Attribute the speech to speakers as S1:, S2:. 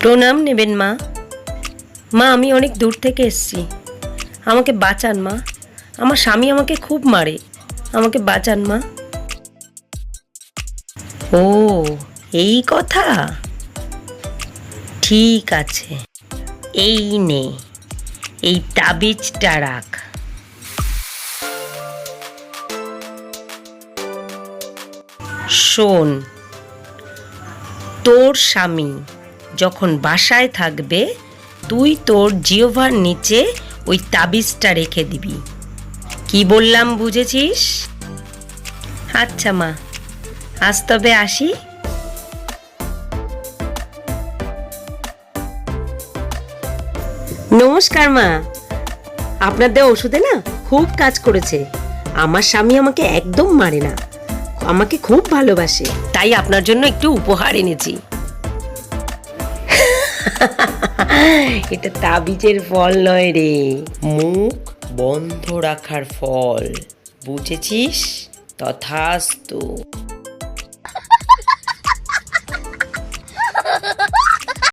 S1: প্রণাম নেবেন মা। মা, আমি অনেক দূর থেকে এসছি। আমাকে বাঁচান মা। আমার স্বামী আমাকে খুব মারে। আমাকে বাঁচান মা। ও, এই কথা? ঠিক আছে। এই নে, এই তাবিজটা রাখ। শোন, তোর স্বামী যখন বাসায় থাকবে, তুই তোর জিওভার নিচে ওই তাবিজটা রেখে দিবি। কি বললাম বুঝেছিস? আচ্ছা মা, আজ তবে আসি। নমস্কার মা, আপনার দেওয়া ওষুধে না খুব কাজ করেছে। আমার স্বামী আমাকে একদম মারে না, আমাকে খুব ভালোবাসে, তাই আপনার জন্য একটু উপহার এনেছি। এটা তাবিজের ফল নয় রে। মুখ বন্ধ রাখার ফল বুঝেছিস? তথাস্তু।